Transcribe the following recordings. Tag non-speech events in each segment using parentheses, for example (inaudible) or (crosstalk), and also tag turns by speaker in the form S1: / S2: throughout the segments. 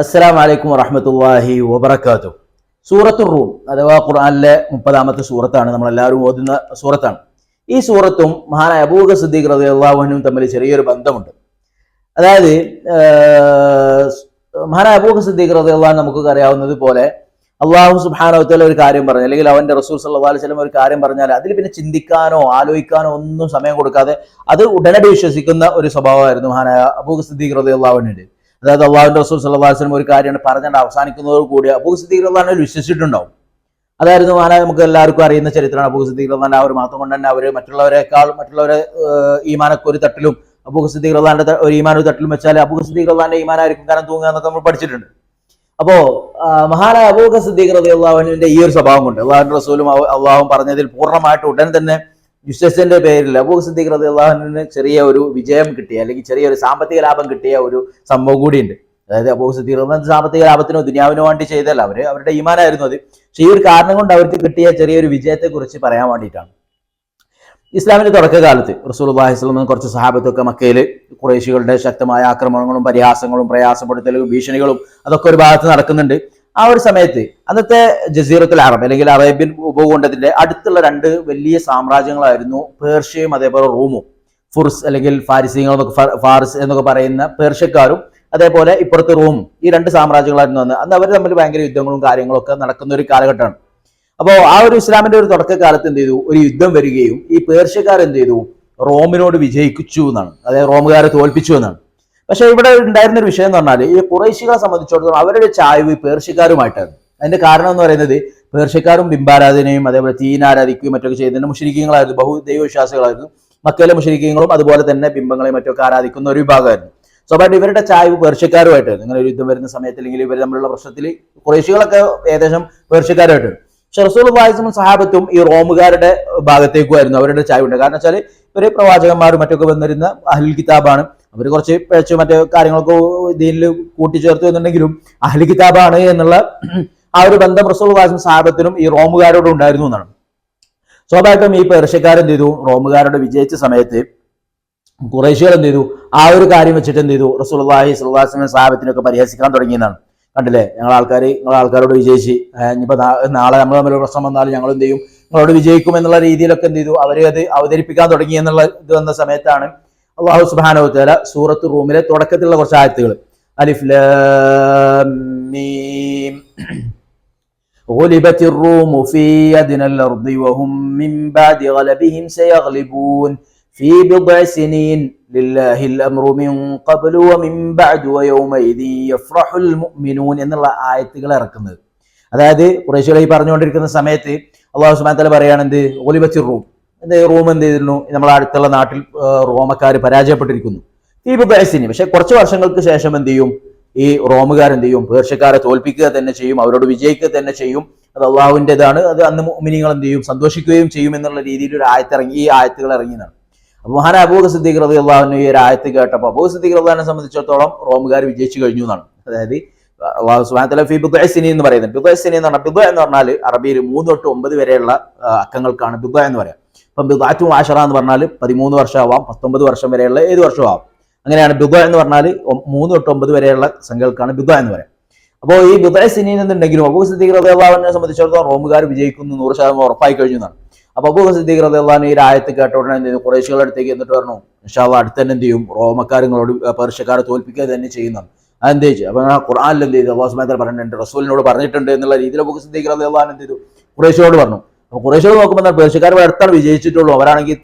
S1: അസ്സലാം വലൈക്കും വറഹമത്തല്ലാഹി വബർക്കാത്തു സൂറത്തു റൂം അഥവാ ഖുർആാനിലെ മുപ്പതാമത്തെ സൂറത്താണ് നമ്മൾ എല്ലാവരും ഓതുന്ന സൂറത്താണ്. ഈ സൂറത്തും മഹാനായ അബൂഖ സിദ്ദീഖ് റതി അള്ളാഹുനും തമ്മിൽ ചെറിയൊരു ബന്ധമുണ്ട്. അതായത് മഹാനായ അബൂഖ സിദ്ദീഖ് റതി അള്ളാഹു നമുക്ക് അറിയാവുന്നത് പോലെ അള്ളാഹു സുബാനോത്തല ഒരു കാര്യം പറഞ്ഞു. അല്ലെങ്കിൽ അവന്റെ റസൂൽ സല്ലാ വസല്ലം ഒരു കാര്യം പറഞ്ഞാൽ അതിൽ പിന്നെ ചിന്തിക്കാനോ ആലോചിക്കാനോ ഒന്നും സമയം കൊടുക്കാതെ അത് ഉടനടി വിശ്വസിക്കുന്ന ഒരു സ്വഭാവമായിരുന്നു മഹാനായ അബൂഖ സിദ്ദീഖ് റതി അള്ളാഹുവിനുണ്ട് അതായത് അള്ളാഹുന്റെ റസൂൽ വസല്ലം ഒരു കാര്യമാണ് പറഞ്ഞുകൊണ്ട് അവസാനിക്കുന്നതോട് കൂടി അബൂഖ് സിദ്ദീഖ് വിശ്വസിച്ചിട്ടുണ്ടാവും. അതായിരുന്നു മഹാനായ നമുക്ക് എല്ലാവർക്കും അറിയുന്ന ചരിത്രമാണ് അബൂഖ് സിദ്ദീഖ് ആ ഒരു മാത്രം കൊണ്ട് തന്നെ അവർ മറ്റുള്ളവരെക്കാൾ മറ്റുള്ളവരെ ഈമാനൊക്കെ ഒരു തട്ടിലും അബൂഖ് സിദ്ദീഖ് ഒരു ഈമാൻ ഒരു തട്ടിലും വെച്ചാൽ അബൂഖ് സിദ്ദീഖ് ഈമാനായിരിക്കും കാരണം തൂങ്ങുക എന്നൊക്കെ നമ്മൾ പഠിച്ചിട്ടുണ്ട്. അപ്പോ മഹാനായ അബൂഖ സിദ്ദീഖ് റളിയല്ലാഹുവിന്റെ ഈ ഒരു സ്വഭാവം കൊണ്ട് അള്ളാഹു റസൂലും അള്ളാഹും പറഞ്ഞതിൽ പൂർണമായിട്ട് ഉടൻ തന്നെ വിശ്വസിന്റെ പേരിൽ അബൂ സിദ്ദീഖ് റതി അള്ളാഹുവിന് ചെറിയ ഒരു വിജയം കിട്ടിയ അല്ലെങ്കിൽ ചെറിയൊരു സാമ്പത്തിക ലാഭം കിട്ടിയ ഒരു സംഭവം കൂടിയുണ്ട്. അതായത് അബൂ സിദ്ദീഖ് സാമ്പത്തിക ലാഭത്തിനോ ദുനിയാവിനോ വേണ്ടി ചെയ്തല്ല അവർ അവരുടെ ഈമാനായിരുന്നു അത്. പക്ഷെ ഈ ഒരു കാരണം കൊണ്ട് അവർക്ക് കിട്ടിയ ചെറിയൊരു വിജയത്തെ കുറിച്ച് പറയാൻ വേണ്ടിയിട്ടാണ്. ഇസ്ലാമിന്റെ തുടക്കകാലത്ത് റസൂൽ അള്ളാഹിസ്ലം കുറച്ച് സഹാബത്തൊക്കെ മക്കയിൽ കുറേശികളുടെ ശക്തമായ ആക്രമണങ്ങളും പരിഹാസങ്ങളും പ്രയാസപ്പെടുത്തലും ഭീഷണികളും അതൊക്കെ ഒരു ഭാഗത്ത് നടക്കുന്നുണ്ട്. ആ ഒരു സമയത്ത് അന്നത്തെ ജസീറത്തുൽ അറബ് അല്ലെങ്കിൽ അറേബ്യൻ ഉപഭൂഖണ്ഡത്തിന്റെ അടുത്തുള്ള രണ്ട് വലിയ സാമ്രാജ്യങ്ങളായിരുന്നു പേർഷ്യയും അതേപോലെ റോമും. ഫുർസ് അല്ലെങ്കിൽ ഫാരിസിങ്ങൾ ഫാറിസ് എന്നൊക്കെ പറയുന്ന പേർഷ്യക്കാരും അതേപോലെ ഇപ്പുറത്ത് റോമും ഈ രണ്ട് സാമ്രാജ്യങ്ങളായിരുന്നു അന്ന്. അന്ന് അവർ തമ്മിൽ ഭയങ്കര യുദ്ധങ്ങളും കാര്യങ്ങളൊക്കെ നടക്കുന്ന ഒരു കാലഘട്ടമാണ്. അപ്പോൾ ആ ഒരു ഇസ്ലാമിന്റെ ഒരു തുടക്കകാലത്ത് എന്ത് ചെയ്തു? ഒരു യുദ്ധം വരികയും ഈ പേർഷ്യക്കാർ എന്ത് ചെയ്തു? റോമിനോട് വിജയിച്ചു എന്നാണ്. അതായത് റോമുകാരെ തോൽപ്പിച്ചു എന്നാണ്. പക്ഷെ ഇവിടെ ഉണ്ടായിരുന്ന ഒരു വിഷയം എന്ന് പറഞ്ഞാൽ ഈ കുറേശികളെ സംബന്ധിച്ചിടത്തോളം അവരുടെ ചായ്വ് പേർഷ്യക്കാരുമായിട്ടായിരുന്നു അതിന്റെ കാരണം എന്ന് പറയുന്നത് പേർഷ്യക്കാരും ബിംബാരാധനയും അതേപോലെ തീനാരാധിക്കുകയും മറ്റൊക്കെ ചെയ്യുന്നതിന് മുഷരിക്കങ്ങളായിരുന്നു ബഹു ദൈവവിശ്വാസികളായിരുന്നു. മക്കയിലെ മുഷരിക്കങ്ങളും അതുപോലെ തന്നെ ബിംബങ്ങളെയും മറ്റൊക്കെ ആരാധിക്കുന്ന ഒരു വിഭാഗമായിരുന്നു. സ്വാഭാവികം ഇവരുടെ ചായ്വ് പേർഷ്യക്കാരുമായിട്ടായിരുന്നു. ഇങ്ങനെ ഒരു യുദ്ധം വരുന്ന സമയത്ത് അല്ലെങ്കിൽ ഇവർ തമ്മിലുള്ള പ്രശ്നത്തിൽ കുറേശികളൊക്കെ ഏകദേശം പേർഷ്യക്കാരുമായിട്ടാണ് പക്ഷെ റസൂൽ വായിസും സഹാബത്തും ഈ റോമുകാരുടെ ഭാഗത്തേക്കുമായിരുന്നു അവരുടെ ചായ്വുണ്ട്. കാരണം വെച്ചാൽ ഇവരെ പ്രവാചകന്മാരും മറ്റൊക്കെ വന്നിരുന്ന അഹ്ലുൽ കിതാബാണ്. അവർ കുറച്ച് പേച്ച് മറ്റേ കാര്യങ്ങളൊക്കെ ഇതിൽ കൂട്ടിച്ചേർത്തു എന്നുണ്ടെങ്കിലും അഹ്ലി കിതാബാണ് എന്നുള്ള ആ ഒരു ബന്ധം റസൂൽ വാസിം സാഹബത്തിനും ഈ റോമുകാരോടും ഉണ്ടായിരുന്നു എന്നാണ്. സ്വാഭാവികം ഈ പേർഷ്യക്കാരെന്ത് ചെയ്തു? റോമുകാരോട് വിജയിച്ച സമയത്ത് കുറേശ്യകൾ എന്ത് ചെയ്തു? ആ ഒരു കാര്യം വെച്ചിട്ട് എന്ത് ചെയ്തു? റസൂൽ അള്ളാഹി സ്വലാസ്ലിനെ സഹാബത്തിനൊക്കെ പരിഹസിക്കാൻ തുടങ്ങിയതാണ് കണ്ടില്ലേ? ഞങ്ങൾ ആൾക്കാർ നിങ്ങൾ ആൾക്കാരോട് വിജയിച്ച് ഇനിയിപ്പോൾ നാളെ നമ്മൾ തമ്മിൽ പ്രശ്നം വന്നാലും ഞങ്ങൾ എന്ത് ചെയ്യും? നിങ്ങളോട് വിജയിക്കും എന്നുള്ള രീതിയിലൊക്കെ എന്ത് ചെയ്തു? അവരെ അത് അവതരിപ്പിക്കാൻ തുടങ്ങി എന്നുള്ള ഇത് വന്ന സമയത്താണ് അള്ളാഹു സുബാനോ തല സൂറത്ത് റൂമിലെ തുടക്കത്തിലുള്ള കുറച്ച് ആയത്തുകൾ അലിഫ് ലാം മീം غلبت الروم في أدنى الأرض وهم من بعد غلبهم سيغلبون في بضع سنين لله الأمر من قبل ومن بعد ويومئذ يفرح المؤمنون എന്നുള്ള ആയത്തുകൾ ഇറക്കുന്നത് അതായത് കുറേശ്ശികൾ ഈ പറഞ്ഞുകൊണ്ടിരിക്കുന്ന സമയത്ത് അള്ളാഹു സുബാൻ തല പറയാണ് എന്ത് ഒലിബച്ചി റൂം എന്ത് റൂം എന്ത് ചെയ്തിരുന്നു? നമ്മളെ അടുത്തുള്ള നാട്ടിൽ റോമക്കാർ പരാജയപ്പെട്ടിരിക്കുന്നു. ഈ ബുദ്ധാസിനി പക്ഷെ കുറച്ച് വർഷങ്ങൾക്ക് ശേഷം എന്ത് ചെയ്യും? ഈ റോമുകാർ എന്ത് ചെയ്യും? പേർഷ്യക്കാരെ തോൽപ്പിക്കുക തന്നെ ചെയ്യും. അവരോട് വിജയിക്കുക തന്നെ ചെയ്യും. അത് അള്ളാഹുവിന്റെതാണ് അത് അന്ന് മിനിങ്ങൾ എന്ത് ചെയ്യും? സന്തോഷിക്കുകയും ചെയ്യും എന്നുള്ള രീതിയിൽ ഒരു ആയത്ത് ഇറങ്ങി ഈ ആയത്തുകൾ ഇറങ്ങിയതാണ്. അപ്പൊ മഹാന അബൂഖ് സിദ്ദീഖ് റതി അള്ളാഹുവിന് ഈ ഒരു ആയത്ത് കേട്ടപ്പോൾ അബൂഖ് സിദ്ദീഖ് അള്ളഹാനെ സംബന്ധിച്ചിടത്തോളം റോമുകാർ വിജയിച്ചു കഴിഞ്ഞു എന്നാണ്. അതായത് അള്ളാഹു സുബ്ഹാനഹു ഫി ബുദ്സിനി എന്ന് പറയുന്നത്. ബുദ്സിനി എന്ന് പറഞ്ഞാൽ ബുദ്ദ എന്ന് പറഞ്ഞാൽ അറബിയിൽ മൂന്ന് തൊട്ട് ഒമ്പത് വരെയുള്ള അക്കങ്ങൾക്കാണ് ബുദ്ദ എന്ന് പറയാം. ഇപ്പം ബിദാറ്റും ആഷറ എന്ന് പറഞ്ഞാൽ പതിമൂന്ന് വർഷമാവാം പത്തൊമ്പത് വർഷം വരെയുള്ള ഏത് വർഷവും ആവാം അങ്ങനെയാണ് ബിദ എന്ന് പറഞ്ഞാൽ മൂന്ന് തൊട്ട് ഒമ്പത് വരെയുള്ള സംഖ്യകൾക്കാണ് ബിദ എന്ന് പറയാം അപ്പോൾ ഈ ബുദ്ധ സിനീൻ എന്നുണ്ടെങ്കിലും അബൂ സിദ്ദീഖ് റദിയല്ലാഹുവിനെ സംബന്ധിച്ചിടത്തോളം റോമുകാർ വിജയിക്കുന്നു നൂറ് ശതമാനം ഉറപ്പായി കഴിഞ്ഞു എന്നാണ് അപ്പോൾ അബൂ സിദ്ദീഖ് റദിയല്ലാഹു ഈ രായത്ത് കേട്ട ഉടനെ എന്ത് ചെയ്തു? കുറേശികളുടെ അടുത്തേക്ക് എന്നിട്ട് പറഞ്ഞു ഇൻഷാല്ല അടുത്ത് തന്നെ എന്ത് ചെയ്യും? റോമക്കാരങ്ങളോട് പേർഷ്യക്കാരെ തോൽപ്പിക്കുക തന്നെ ചെയ്യുന്നതാണ്. അതെന്ത് ചെയ്തു? അപ്പൊ ആ ഖുർആനിൽ എന്ത് ചെയ്തു? അള്ളാഹു സുബ്ഹാനഹു പറഞ്ഞിട്ടുണ്ട് റസൂലിനോട് പറഞ്ഞിട്ടുണ്ട് എന്നുള്ള രീതിയിൽ അബൂ സിദ്ദീഖ് റദിയല്ലാഹു എന്ത് ചെയ്തു? കുറേശിയോട് പറഞ്ഞു. കുറേശ്ശോട് നോക്കുമ്പോൾ എന്താണ് പേർഷ്യക്കാർ ഇവിടെ അടുത്താണ് വിജയിച്ചിട്ടുള്ളൂ. അവരാണെങ്കിൽ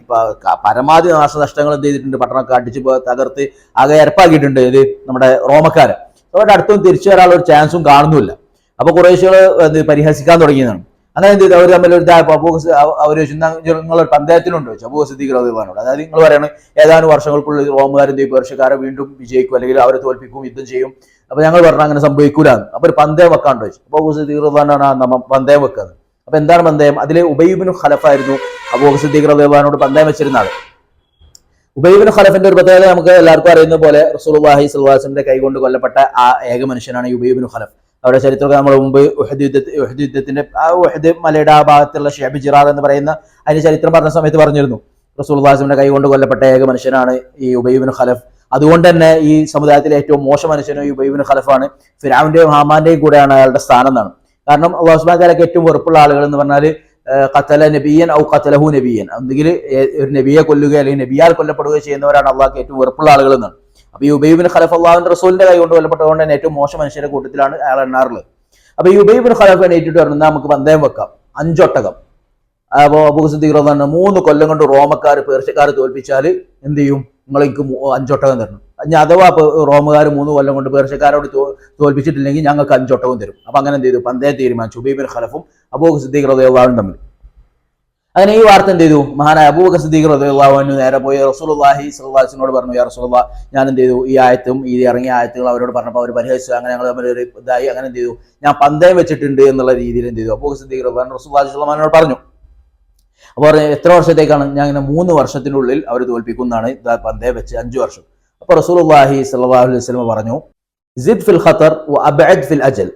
S1: പരമാവധി നാശനഷ്ടങ്ങൾ എന്ത് ചെയ്തിട്ടുണ്ട്? പട്ടണമൊക്കെ അടിച്ച് തകർത്ത് ആകെ ഇരപ്പാക്കിയിട്ടുണ്ട് ഇത് നമ്മുടെ റോമക്കാർ അവരുടെ അടുത്തൊന്നും തിരിച്ചു വരാനുള്ള ഒരു ചാൻസും കാണുന്നില്ല അപ്പൊ കുറേശ്ശികൾ എന്ത് പരിഹസിക്കാൻ തുടങ്ങിയതാണ്. അങ്ങനെ എന്ത് ചെയ്തു? അവർ തമ്മിൽ ഒരു ഇതായപ്പോ അവർ അവ- അവർ ചോദിച്ചു "എന്നാ നിങ്ങൾ ഒരു പന്തയത്തിനുണ്ടോ ചോദിച്ചു അബൂ സിദ്ദീഖ് അതായത് നിങ്ങൾ പറയുന്നത് ഏതാനും വർഷങ്ങൾക്കുള്ളിൽ എന്ത് ചെയ്യും? പേർഷ്യക്കാരെ വീണ്ടും വിജയിക്കും അല്ലെങ്കിൽ അവരെ തോൽപ്പിക്കും യുദ്ധം ചെയ്യും. അപ്പൊ ഞങ്ങൾ പറഞ്ഞാൽ അങ്ങനെ സംഭവിക്കൂലാന്ന്. അപ്പൊ ഒരു പന്തയം വെക്കാണ്ട് ചോദിച്ചു അപ്പൊ അബൂ സിദ്ദീഖ് റഹ്മാനാണ് പന്തയം വെക്കുന്നത്. അപ്പൊ എന്താണ് പന്തയം? അതിലെ ഉബൈബിനു ഖലഫായിരുന്നു അബൂ സിദ്ദീഖ് റഹ്മാനോട് പന്തയം വെച്ചിരുന്ന ആൾ. ഉബൈബിൻ ഖലഫിന്റെ ഒരു പ്രത്യേകത നമുക്ക് എല്ലാവർക്കും അറിയുന്ന പോലെ റസൂലുള്ളാഹി സുൽവാസിന്റെ കൈകൊണ്ട് കൊല്ലപ്പെട്ട ആ ഏക മനുഷ്യനാണ് ഉബൈബിൻ ഖലഫ്. അവരുടെ ചരിത്രമൊക്കെ നമ്മൾ മുമ്പ് ഉഹദ് യുദ്ധത്തിൽ ഉഹദ് യുദ്ധത്തിന്റെ ആ ഉഹദ് മലയുടെ ആ ഭാഗത്തുള്ള ഷേബ് ജിറാദ് എന്ന് പറയുന്ന അതിന്റെ ചരിത്രം പറഞ്ഞ സമയത്ത് പറഞ്ഞിരുന്നു. റസൂൽ കൈ കൊണ്ട് കൊല്ലപ്പെട്ട ഏക മനുഷ്യനാണ് ഈ ഉബൈബിൻ ഖലഫ്. അതുകൊണ്ട് തന്നെ ഈ സമുദായത്തിലെ ഏറ്റവും മോശം മനുഷ്യനും ഈ ഉബൈബിൻ ഖലഫാണ്. ഫിരാവിന്റെയും ഹാമാന്റെയും കൂടെയാണ് അയാളുടെ സ്ഥാനം എന്നാണ്. കാരണം അള്ളാഹു സുബ്ഹാനഹു വതആലയ്ക്ക് ഏറ്റവും വെറുപ്പുള്ള ആളുകൾ എന്ന് പറഞ്ഞാൽ കത്തല നബിയൻ ഔ കത്തലഹു നബിയൻ. അല്ലെങ്കിൽ ഒരു നബിയെ കൊല്ലുക അല്ലെങ്കിൽ നബിയാൽ കൊല്ലപ്പെടുകയോ ചെയ്യുന്നവരാണ് അള്ളാഹ്ക്ക് ഏറ്റവും വെറുപ്പുള്ള ആളുകൾ എന്നാണ്. അപ്പൊ ഈ ഉബൈബിൻ ഖലഫ് അള്ളാഹുവിന്റെ റസൂലിന്റെ കൈ കൊണ്ട് കൊല്ലപ്പെട്ടതുകൊണ്ട് തന്നെ ഏറ്റവും മോശം മനുഷ്യരുടെ കൂട്ടത്തിലാണ് അയാൾ എണ്ണാറുള്ളത്. അപ്പൊ ഈ ഉബൈബിൻ ഖലഫ് എണീറ്റിട്ട് പറഞ്ഞാൽ നമുക്ക് പന്തയം വെക്കാം. അഞ്ചൊട്ടകം. അപ്പോ അബൂ സിദ്ദീഖ് റളിയല്ലാഹു അൻഹു മൂന്ന് കൊല്ലം കൊണ്ട് റോമക്കാർ പേർഷ്യക്കാർ തോൽപ്പിച്ചാൽ എന്ത് ചെയ്യും? നിങ്ങൾ എനിക്ക് അഞ്ചൊട്ടകം തരണം. അഥവാ റോമുകാർ മൂന്ന് കൊല്ലം കൊണ്ട് പേർഷ്യക്കാരോട് തോൽപ്പിച്ചിട്ടില്ലെങ്കിൽ ഞങ്ങൾക്ക് അഞ്ചൊട്ടവും തരും. അപ്പൊ അങ്ങനെ എന്ത് ചെയ്തു? പന്തയം തീരുമാനിച്ചു. ഉബൈബിൻ ഖലഫും അബൂബക്കർ സിദ്ദീഖ് റദിയുള്ളാഹും തമ്മിൽ. അങ്ങനെ ഈ വാർത്ത എന്ത് ചെയ്തു? മഹാനായ അബൂബക്കർ സിദ്ദീഖ് അൻഹു നേരെ പോയി റസൂലുള്ളാഹി വസല്ലമയോട് പറഞ്ഞു യാ റസൂലുള്ള ഞാൻ എന്ത് ചെയ്തു? ഈ ആയത്തും ഈ ഇറങ്ങിയ ആയത്തുകൾ അവരോട് പറഞ്ഞപ്പോൾ അവർ പരിഹരിച്ചു അങ്ങനെ ഞങ്ങൾ തമ്മിൽ ഒരു ഇതായി. അങ്ങനെ എന്ത് ചെയ്തു? ഞാൻ പന്തയം വെച്ചിട്ടുണ്ട് എന്നുള്ള രീതിയിൽ എന്ത് ചെയ്തു? അബൂബക്കർ സിദ്ദീഖ് സ്വല്ലല്ലാഹു അലൈഹി വസല്ലമയോട് പറഞ്ഞു. അപ്പോൾ പറഞ്ഞു എത്ര വർഷത്തേക്കാണ്? ഞാൻ ഇങ്ങനെ മൂന്ന് വർഷത്തിനുള്ളിൽ അവർ തോൽപ്പിക്കുന്നതാണ്. പന്തയം വെച്ച് അഞ്ചു വർഷം. അപ്പോൾ റസൂലുള്ളാഹി സ്വല്ലല്ലാഹു അലൈഹി വസല്ലം പറഞ്ഞു സിദ് ഫിൽ ഖത്തർ വ ഫിൽ അജൽ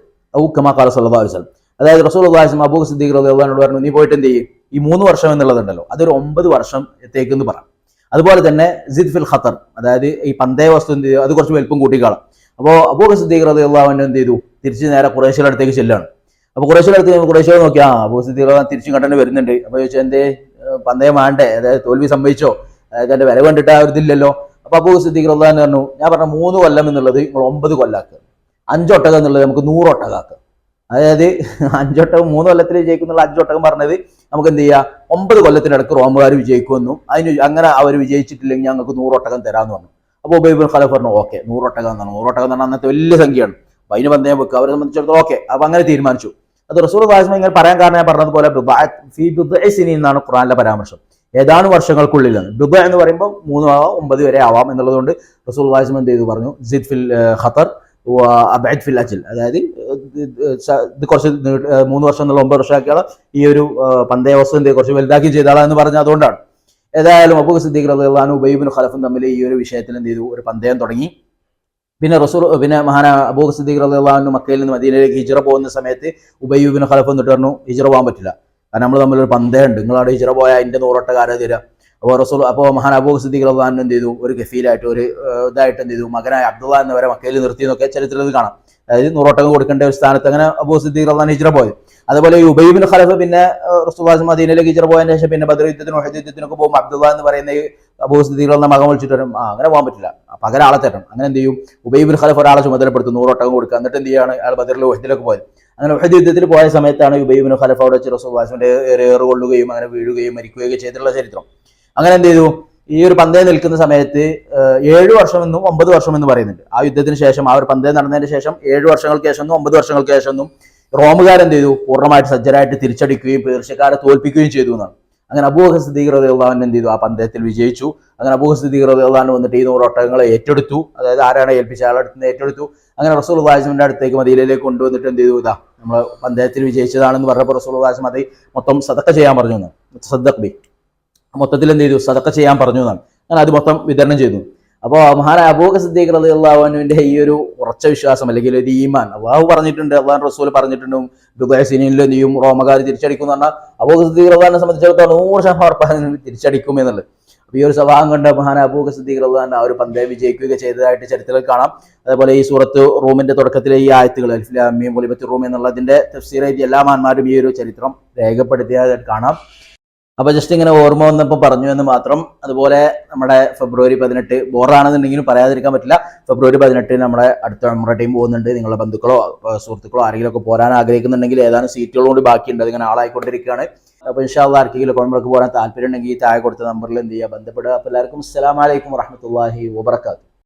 S1: അതായത് റസൂലുള്ളാഹി സ്വല്ലല്ലാഹു അബൂബക്കർ സിദ്ദീഖ് റളിയല്ലാഹു പറഞ്ഞു നീ പോയിട്ട് എന്ത് ചെയ്യും ഈ മൂന്ന് വർഷം എന്നുള്ളതുണ്ടല്ലോ അതൊരു ഒമ്പത് വർഷം എന്ന് പറ. അതുപോലെ തന്നെ സിദ് ഫിൽ ഖത്തർ അതായത് ഈ പന്തേ വസ്തു എന്ത് ചെയ്യും അത് കുറച്ച് വലുപ്പം കൂട്ടിക്കാളാം. അപ്പോൾ അബൂബക്കർ സിദ്ദീഖ് റളിയല്ലാഹു അൻഹു എന്ത് ചെയ്തു? തിരിച്ച് നേരെ ഖുറൈശിയുടെ അടുത്തേക്ക് ചെല്ലാണ്. അപ്പോൾ ഖുറൈശിയുടെ അടുത്ത് ഖുറൈശിയോട് നോക്കി ആ അബൂ സിദ്ദീഖ് തിരിച്ചും കണ്ടു വരുന്നുണ്ട്. അപ്പോൾ ചോദിച്ചാൽ എന്തേ? പന്തേ പന്തയം വേണ്ടേ അതായത് തോൽവി സംഭവിച്ചോ അതായത് എന്റെ വില കണ്ടിട്ട് ആ ഒരു ഇതില്ലല്ലോ. അപ്പോൾ അബൂ സിദ്ദീഖ് റളിയല്ലാഹു പറഞ്ഞു ഞാൻ പറഞ്ഞ മൂന്ന് കൊല്ലം എന്നുള്ളത് നിങ്ങൾ ഒമ്പത് കൊല്ലാക്കുക അഞ്ചൊട്ടകം എന്നുള്ളത് നമുക്ക് നൂറൊട്ടകാക്കുക അതായത് (laughs) അഞ്ചൊട്ടകം മൂന്ന് കൊല്ലത്തിൽ ജയിക്കുന്നുള്ള അഞ്ചൊട്ടകം പറഞ്ഞത് നമുക്ക് എന്ത് ചെയ്യാം? ഒമ്പത് കൊല്ലത്തിനടക്ക് റോമുകാർ വിജയിക്കുമെന്നും. അതിന് അങ്ങനെ അവർ വിജയിച്ചിട്ടില്ലെങ്കിൽ ഞങ്ങൾക്ക് നൂറൊട്ടകം തരാമെന്ന് പറഞ്ഞു. അപ്പോൾ ഉബൈബുൽ ഖലഫ് പറഞ്ഞു ഓക്കെ നൂറൊട്ടകം എന്നാണ്. നൂറൊട്ടകം എന്ന് അന്നത്തെ വലിയ സംഖ്യയാണ്. അപ്പൊ അതിന് പന്തയം വെക്കുക അവരെ സംബന്ധിച്ചിടത്തോളം ഓക്കെ. അപ്പൊ അങ്ങനെ തീരുമാനിച്ചു. അത് റസൂൽ വാസ്മ ഇങ്ങനെ പറയാൻ കാരണം ഞാൻ പറഞ്ഞതുപോലെ എന്നാണ് ഖുറാനിലെ പരാമർശം. ഏതാനും വർഷങ്ങൾക്കുള്ളിലാണ് ദുബ എന്ന് പറയുമ്പോൾ മൂന്ന് ആവാം ഒമ്പത് വരെ ആവാം എന്നുള്ളതുകൊണ്ട് റസൂൽ വാസിം എന്ത് ചെയ്തു? പറഞ്ഞു ജിദ് ഫിൽ ഖത്തർ അബൈദ് ഫിൽ അജിൽ. അതായത് ഇത് കുറച്ച് മൂന്ന് വർഷം എന്നുള്ള ഒമ്പത് വർഷമാക്കിയാൽ ഈ ഒരു പന്തയ എന്ത് കുറച്ച് വലുതാക്കി ചെയ്താളാ എന്ന് പറഞ്ഞ അതുകൊണ്ടാണ്. ഏതായാലും അബൂ സിദ്ദീഖ് റളിയല്ലാഹു ഉബൈബിൻ ഖലഫും തമ്മിൽ ഈ ഒരു വിഷയത്തിൽ എന്ത് ചെയ്തു? ഒരു പന്തയം തുടങ്ങി. പിന്നെ റസൂർ പിന്നെ മഹാന അബൂ സിദ്ദീഖ് റളിയല്ലാഹു മക്കയിൽ നിന്ന് മദീനയിലേക്ക് ഹിജ്റ പോകുന്ന സമയത്ത് ഉബൈബിൻ ഖലഫ് എന്നിട്ട് പറഞ്ഞു ഹിജ്റ പോകാൻ പറ്റില്ല. കാരണം നമ്മൾ തമ്മിലൊരു പന്തേ ഉണ്ട്. നിങ്ങളവിടെ ഇച്ചിരി പോയാൽ അതിന്റെ നൂറോട്ട കാര്യം തരാം. അപ്പോൾ റസൂൽ അപ്പോൾ മഹാൻ അബൂബ് സിദ്ദീഖ് റളിയല്ലാഹു എന്ത് ചെയ്തു ഒരു ഗഫീലായിട്ട് ഒരു ഇതായിട്ട് എന്ത് ചെയ്തു മകനായ അബ്ദുള്ള എന്നവരെ മക്കയിൽ നിർത്തി എന്നൊക്കെ ചരിത്രത്തിൽ കാണാം. അതായത് നൂറൊട്ടകം കൊടുക്കേണ്ട ഒരു സ്ഥാനത്ത് അങ്ങനെ അബൂ സിദ്ദീഖ് റളിയല്ലാഹു ഹിജ്റ പോയത് അതുപോലെ ഉബൈബിൻ ഖലഫ് പിന്നെ റസൂൽ മദീനയിലേക്ക് ഹിജ്റ പോയതിനു ശേഷം പിന്നെ ബദർ യുദ്ധത്തിനും ഉഹദ് യുദ്ധത്തിനൊക്കെ പോകുമ്പോൾ അബ്ദുള്ള എന്ന് പറയുന്ന അബൂ സിദ്ദീഖ് റളിയല്ലാഹു മകൻ വിളിച്ചിട്ട് വരും ആ അങ്ങനെ പോകാൻ പറ്റില്ല. പകരം ആളെ തരണം. അങ്ങനെ എന്ത് ചെയ്യും? ഉബൈബിൻ ഖലഫ് ഒരാളെ ചുമതലപ്പെടുത്തും നൂറൊട്ടകം കൊടുക്കുക. എന്നിട്ട് എന്ത് ചെയ്യാണ്? അയാൾ ബദറിൽ ഉഹദിലേക്ക് പോയത് അങ്ങനെ ഉഹദ് യുദ്ധത്തിൽ പോയ സമയത്താണ് ഉബൈബിൻ ഖലഫ് അവിടെ വെച്ച് റസൂൽ വാസിന്റെ ഏറ് കൊള്ളുകയും അങ്ങനെ വീഴുകയും മരിക്കുകയൊക്കെ ചെയ്തിട്ടുള്ള ചരിത്രം. അങ്ങനെ എന്ത് ചെയ്തു? ഈ ഒരു പന്തയം നിൽക്കുന്ന സമയത്ത് ഏഴു വർഷം വർഷമെന്നും ഒമ്പത് വർഷമെന്നും പറയുന്നുണ്ട്. ആ യുദ്ധത്തിന് ശേഷം ആ ഒരു പന്തയം നടന്നതിന് ശേഷം ഏഴ് വർഷങ്ങൾക്ക് ശേഷം ഒന്നും ഒമ്പത് വർഷങ്ങൾക്ക് ശേഷം ഒന്നും റോമുകാർ എന്ത് ചെയ്തു? പൂർണമായിട്ട് സജ്ജരായിട്ട് തിരിച്ചടിക്കുകയും പേർഷ്യക്കാരെ തോൽപ്പിക്കുകയും ചെയ്തു എന്നാണ്. അങ്ങനെ അബൂഹ സിദ്ദീഖ് റളിയല്ലാഹു എന്ത് ചെയ്തു? ആ പന്തയത്തിൽ വിജയിച്ചു. അങ്ങനെ അബൂഹ സിദ്ദീഖ് റളിയല്ലാഹു വന്നിട്ട് ഈ നൂറ് ഒട്ടകങ്ങളെ ഏറ്റെടുത്തു. അതായത് ആരാണ് ഏൽപ്പിച്ച ആളടുത്ത് നിന്ന് ഏറ്റെടുത്തു. അങ്ങനെ റസൂൽ വാസിമിന്റെ അടുത്തേക്ക് മദീലയിലേക്ക് കൊണ്ടുവന്നിട്ട് എന്ത് ചെയ്തു? ഇതാ നമ്മൾ പന്തയത്തിൽ വിജയിച്ചതാണെന്ന് പറഞ്ഞപ്പോൾ റസൂൽ വാസിം അത് മൊത്തം സദക്ക ചെയ്യാൻ പറഞ്ഞു സദ്ദഖ് ബി. മൊത്തത്തിൽ എന്ത് ചെയ്തു സതക്ക ചെയ്യാൻ പറഞ്ഞു എന്നാണ്. അങ്ങനെ അത് മൊത്തം വിതരണം ചെയ്തു. അപ്പോൾ മഹാനായ അബൂഖ സിദ്ദീഖ് റളി അള്ളാഹുവിന്റെ ഈ ഒരു ഉറച്ച വിശ്വാസം അല്ലെങ്കിൽ ഒരു ഈമാൻ അള്ളാഹു പറഞ്ഞിട്ടുണ്ട് അള്ളാഹു റസൂൽ പറഞ്ഞിട്ടുണ്ട് ദുബായ് നീയും റോമകാർ തിരിച്ചടിക്കും എന്ന് പറഞ്ഞാൽ അബൂഖ സിദ്ദീഖ് റഹ്ലാനെ സംബന്ധിച്ചിടത്തോളം നൂറ് ശതമാനം ഉറപ്പാണ് തിരിച്ചടിക്കും എന്നുള്ളത്. അപ്പോൾ ഈ ഒരു സ്വഭാവം കണ്ട് മഹാന അബൂഖ സിദ്ദീഖ് റഹ്ലാൻ ആ ഒരു പന്തയം വിജയിക്കുക ചെയ്തതായിട്ട് ചരിത്രത്തിൽ കാണാം. അതേപോലെ ഈ സൂറത്ത് റൂമിന്റെ തുടക്കത്തിലെ ഈ ആയത്തുകൾ അൽഫിലാമിയും മുലിബത്ത് റൂം എന്നുള്ളതിന്റെ തഫ്സീർ എല്ലാ മാന്മാരും ഈ ഒരു ചരിത്രം രേഖപ്പെടുത്തിയതായിട്ട് കാണാം. അപ്പൊ ജസ്റ്റ് ഇങ്ങനെ ഓർമ്മ വന്നപ്പോൾ പറഞ്ഞു എന്ന് മാത്രം. അതുപോലെ നമ്മുടെ ഫെബ്രുവരി പതിനെട്ട് ബോറാണെന്നുണ്ടെങ്കിലും പറയാതിരിക്കാൻ പറ്റില്ല. ഫെബ്രുവരി പതിനെട്ടിന് നമ്മുടെ അടുത്ത നമ്മുടെ ടീം പോകുന്നുണ്ട്. നിങ്ങളുടെ ബന്ധുക്കളോ സുഹൃത്തുക്കളോ ആരെങ്കിലും ഒക്കെ പോരാൻ ആഗ്രഹിക്കുന്നുണ്ടെങ്കിൽ ഏതാനും സീറ്റുകളും കൂടി ബാക്കിയുണ്ട്. അതിങ്ങനെ ആളായിക്കൊണ്ടിരിക്കുകയാണ്. അപ്പൊ ഇൻഷാല്ല ആർക്കെങ്കിലും കോയമ്പളക്ക് പോകാൻ താല്പര്യം ഉണ്ടെങ്കിൽ താഴെ കൊടുത്ത നമ്പറിൽ എന്ത് ചെയ്യുക ബന്ധപ്പെടുക. അപ്പൊ എല്ലാവർക്കും അസ്സലാമലൈക്കും വറഹമത്തല്ലാഹി വബർക്കാത്തു